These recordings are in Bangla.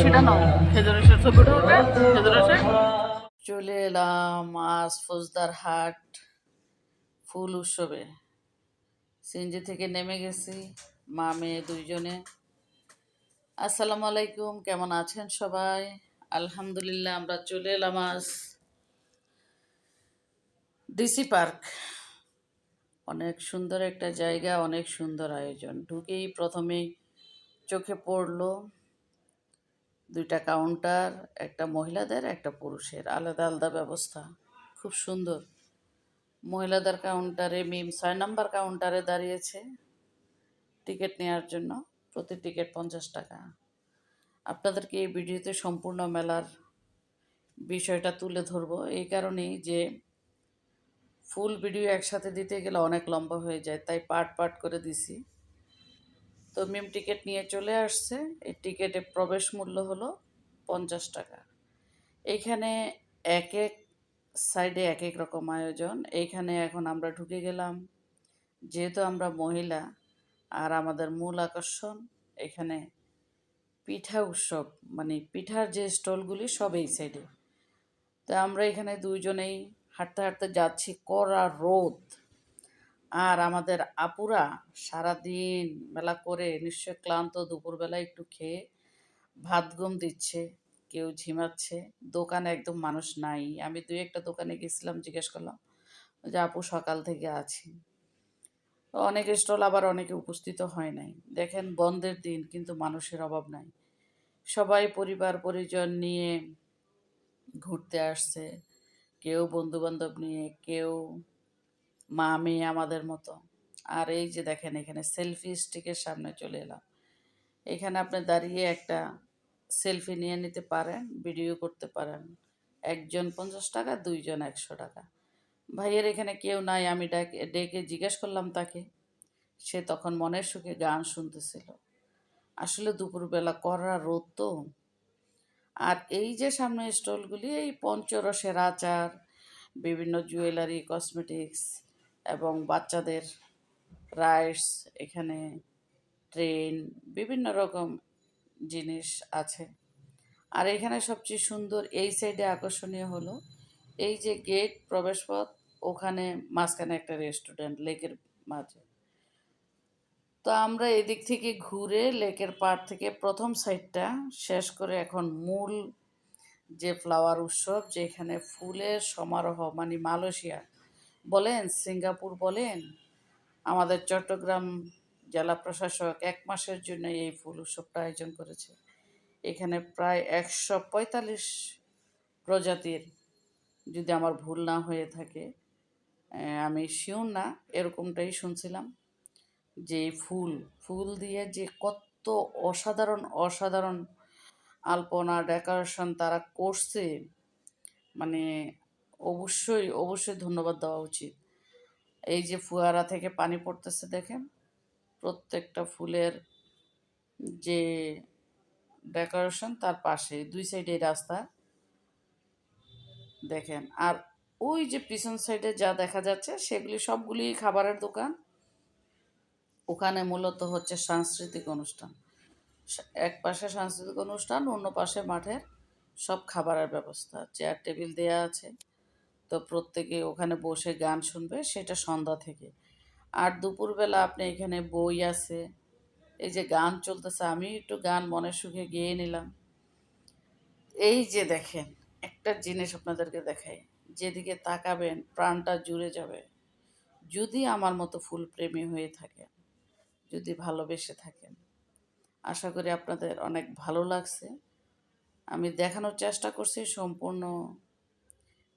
ছিটানো খেজুর রসের ছবিটা উঠে খেজুর রসে চলে এলাম আজ ফৌজদার হাট ফুল উৎসবে। সিনজি থেকে নেমে গেছি, মা মেয়ে দুইজনে। আসসালামু আলাইকুম, কেমন আছেন সবাই? আলহামদুলিল্লাহ, আমরা চলে এলাম আজ ডিসি পার্ক। অনেক সুন্দর একটা জায়গা, অনেক সুন্দর আয়োজন। ঢুকেই প্রথমেই চোখে পড়ল দুইটা কাউন্টার একটা মহিলাদের, একটা পুরুষের। আলাদা আলাদা ব্যবস্থা। খুব সুন্দর। মহিলাদের কাউন্টারে মিম ছয় নাম্বার কাউন্টারে দাঁড়িয়েছে। টিকিট নেওয়ার জন্য প্রতি টিকিট পঞ্চাশ টাকা। আপনাদেরকে এই ভিডিওতে সম্পূর্ণ মেলার বিষয়টা তুলে ধরবো? এই কারণেই যে ফুল ভিডিও একসাথে দিতে গেলে অনেক লম্বা হয়ে যায়। তাই পার্ট পার্ট করে দিছি। তো মিম টিকিট নিয়ে চলে আসছে। এই টিকিটে প্রবেশ মূল্য হলো পঞ্চাশ টাকা। এইখানে এক এক সাইডে এক এক রকম আয়োজন। এইখানে এখন আমরা ঢুকে গেলাম। যেহেতু আমরা মহিলা আর আমাদের মূল আকর্ষণ, এখানে পিঠা উৎসব মানে পিঠার যে স্টলগুলি সব এই সাইডে। তো আমরা এখানে দুইজনেই হাঁটতে হাঁটতে যাচ্ছি কড়া রোদ। আর আমাদের আপুরা সারাদিন মেলা করে নিশ্চয় ক্লান্ত, দুপুরবেলা একটু খেয়ে ভাত গম দিচ্ছে, কেউ ঝিমাচ্ছে, দোকানে একদম মানুষ নাই। আমি দুই একটা দোকানে গেছিলাম, জিজ্ঞেস করলাম যে, আপু, সকাল থেকে আছি। অনেক স্টল আবার অনেকে উপস্থিত হয় নাই। দেখেন, বন্ধের দিন, কিন্তু মানুষের অভাব নাই। সবাই পরিবার, পরিজন নিয়ে ঘুরতে আসছে। কেউ বন্ধু বান্ধব নিয়ে, কেউ মা, মেয়ে আমাদের মতো। আর এই যে দেখেন, এখানে সেলফি স্টিকের সামনে চলে এলাম। এখানে আপনি দাঁড়িয়ে একটা সেলফি নিয়ে নিতে পারেন ভিডিও করতে পারেন। একজন পঞ্চাশ টাকা, দুইজন একশো টাকা। ভাইয়ের এখানে কেউ নাই, আমি ডাকে, ডেকে জিজ্ঞেস করলাম তাকে। সে তখন মনের সুখে গান শুনতেছিল। আসলে দুপুরবেলা কড়া রোদ তো। আর এই যে সামনে স্টলগুলি এই পঞ্চরসের আচার, বিভিন্ন জুয়েলারি কসমেটিক্স এবং বাচ্চাদের রাইডস এখানে ট্রেন বিভিন্ন রকম জিনিস আছে। আর এখানে সবচেয়ে সুন্দর এই সাইডে আকর্ষণীয় হলো, এই যে গেট প্রবেশপথ, ওখানে মাঝখানে একটা রেস্টুরেন্ট লেকের মাঝে। তো আমরা এদিক থেকে ঘুরে লেকের পাড় থেকে প্রথম সাইডটা শেষ করে এখন মূল যে ফ্লাওয়ার উৎসব, যেখানে ফুলের সমারোহ মানে মালয়েশিয়া বলেন, সিঙ্গাপুর বলেন, আমাদের চট্টগ্রাম জেলা প্রশাসক এক মাসের জন্য এই ফুল উৎসবটা আয়োজন করেছে। এখানে প্রায় একশো পঁয়তাল্লিশ প্রজাতির, যদি আমার ভুল না হয়ে থাকে আমি শিওর না, এরকমটাই শুনছিলাম যে ফুল ফুল দিয়ে যে কত অসাধারণ অসাধারণ আলপনা, ডেকোরেশন তারা করছে মানে অবশ্যই অবশ্যই ধন্যবাদ দেওয়া উচিত। এই যে ফুয়ারা থেকে পানি পড়তেছে দেখেন, প্রত্যেকটা ফুলের যে ডেকোরেশন তার পাশে, দুই সাইডে রাস্তা। দেখেন, আর ওই যে পিছন সাইডে যা দেখা যাচ্ছে, সেগুলি সবগুলি খাবারের দোকান। ওখানে মূলত হচ্ছে সাংস্কৃতিক অনুষ্ঠান। এক পাশে সাংস্কৃতিক অনুষ্ঠান, অন্য পাশে মাঠের সব খাবারের ব্যবস্থা। চেয়ার, টেবিল দেয়া আছে। তো প্রত্যেকে ওখানে বসে গান শুনবে, সেটা সন্ধ্যা থেকে। আর দুপুরবেলা আপনি এখানে বই আছে, এই যে গান চলতেছে আমি একটু গান মনের সুখে গেয়ে নিলাম। এই যে দেখেন, একটা জিনিস আপনাদেরকে দেখাই, যেদিকে তাকাবেন প্রাণটা জুড়ে যাবে। যদি আমার মতো ফুল প্রেমী হয়ে থাকেন, যদি ভালোবেসে থাকেন, আশা করি আপনাদের অনেক ভালো লাগছে। আমি দেখানোর চেষ্টা করছি সম্পূর্ণ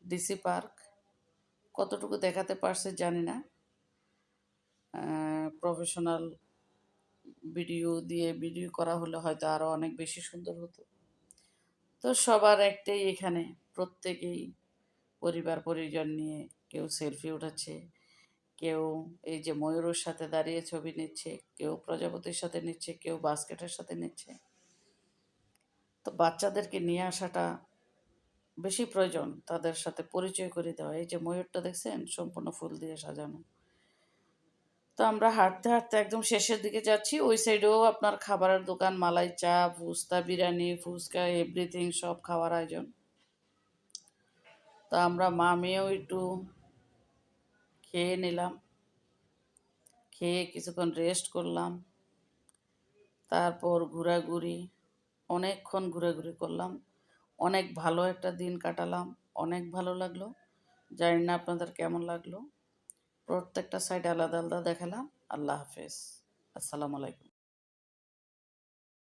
ডিসি পার্ক। কতটুকু দেখাতে পারছে জানি না। প্রফেশনাল ভিডিও দিয়ে ভিডিও করা হলে হয়তো আরও অনেক বেশি সুন্দর হতো। তো সবার একটাই এখানে, প্রত্যেকেই পরিবার, পরিজন নিয়ে কেউ সেলফি উঠাচ্ছে, কেউ এই যে ময়ূরের সাথে দাঁড়িয়ে ছবি নিচ্ছে, কেউ প্রজাপতির সাথে নিচ্ছে, কেউ বাস্কেটের সাথে নিচ্ছে। তো বাচ্চাদেরকে নিয়ে আসাটা বেশি প্রয়োজন তাদের সাথে পরিচয় করে দেওয়া। এই যে ময়ূরটা দেখছেন, সম্পূর্ণ ফুল দিয়ে সাজানো। তো আমরা হাঁটতে হাঁটতে একদম শেষের দিকে যাচ্ছি। ওই সাইডেও আপনার খাবারের দোকান, মালাই চা ফুচকা বিরিয়ানি, ফুচকা এভরিথিং সব খাওয়ার আয়োজন। তো আমরা মা মেয়েও একটু খেয়ে নিলাম। খেয়ে কিছুক্ষণ রেস্ট করলাম। তারপর ঘোরাঘুরি, অনেকক্ষণ ঘোরাঘুরি করলাম। অনেক ভালো একটা দিন কাটালাম, অনেক ভালো লাগল। জানি না আপনাদের কেমন লাগল। প্রত্যেকটা সাইড আলাদা আলাদা দেখালাম। আল্লাহ হাফেজ। আসসালামু আলাইকুম।